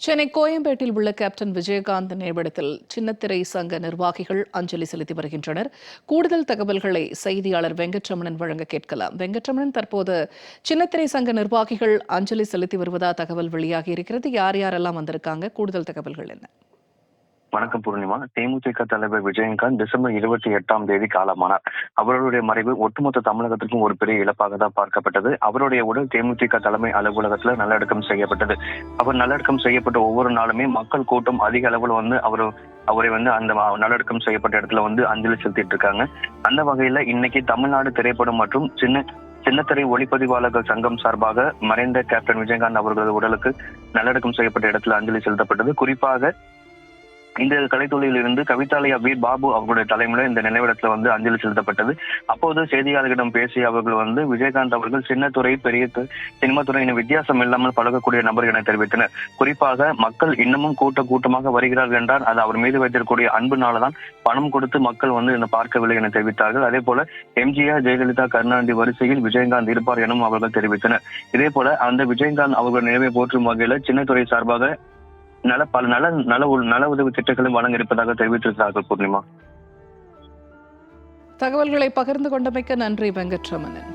சென்னை கோயம்பேட்டில் உள்ள கேப்டன் விஜயகாந்த் நினைவிடத்தில் சின்னத்திரை சங்க நிர்வாகிகள் அஞ்சலி செலுத்தி வருகின்றனர். கூடுதல் தகவல்களை செய்தியாளர் வெங்கட்ரமணன் வழங்க கேட்கலாம். வெங்கட்ரமணன் தற்போது சின்னத்திரை சங்க நிர்வாகிகள் அஞ்சலி செலுத்தி வருவதா தகவல் வெளியாகி இருக்கிறது? யார் யாரெல்லாம் வந்திருக்காங்க? கூடுதல் தகவல்கள் என்ன? வணக்கம் பூர்ணிமா. தேமுதிக தலைவர் விஜயகாந்த் டிசம்பர் இருபத்தி எட்டாம் தேதி காலமானார். அவருடைய மறைவு ஒட்டுமொத்த தமிழகத்திற்கும் ஒரு பெரிய இழப்பாக தான் பார்க்கப்பட்டது. அவருடைய உடல் தேமுதிக தலைமை அலுவலகத்துல நல்லடக்கம் செய்யப்பட்டது. அவர் நல்லடக்கம் செய்யப்பட்ட ஒவ்வொரு நாளுமே மக்கள் கூட்டம் அதிக அளவில் வந்து அவர் அவரை வந்து அந்த நல்லடக்கம் செய்யப்பட்ட இடத்துல வந்து அஞ்சலி செலுத்திட்டு இருக்காங்க. அந்த வகையில இன்னைக்கு தமிழ்நாடு திரைப்படம் மற்றும் சின்ன சின்னத்திரை ஒளிப்பதிவாளர்கள் சங்கம் சார்பாக மறைந்த கேப்டன் விஜயகாந்த் அவர்களது உடலுக்கு நல்லடக்கம் செய்யப்பட்ட இடத்துல அஞ்சலி செலுத்தப்பட்டது. குறிப்பாக இந்த கலைத்துறையிலிருந்து கவிதாலயா வி பாபு அவர்களுடைய தலைமையில இந்த நினைவிடத்துல வந்து அஞ்சலி செலுத்தப்பட்டது. அப்போது செய்தியாளர்களிடம் பேசிய அவர்கள் வந்து விஜயகாந்த் அவர்கள் சின்னத்துறை பெரிய து- சினிமா துறையின் வித்தியாசம் இல்லாமல் பழகக்கூடிய நபர் என தெரிவித்தனர். குறிப்பாக மக்கள் இன்னமும் கூட்ட கூட்டமாக வருகிறார்கள் என்றால் அது அவர் மீது வைத்திருக்கக்கூடிய அன்புனாலதான் பணம் கொடுத்து மக்கள் வந்து இந்த பார்க்கவில்லை என தெரிவித்தார்கள். அதே போல எம்ஜிஆர் ஜெயலலிதா கருணாநிதி வரிசையில் விஜயகாந்த் இருப்பார் எனவும் அவர்கள் தெரிவித்தனர். இதே போல அந்த விஜயகாந்த் அவர்கள் நினைவை போற்றும் வகையில சின்னத்துறை சார்பாக நல பல நல நல நல உதவி திட்டங்களும் வழங்க இருப்பதாக தெரிவித்திருக்கிறார்கள் பூர்ணிமா. தகவல்களை பகிர்ந்து கொண்டமைக்க நன்றி வெங்கட்ரமணன்.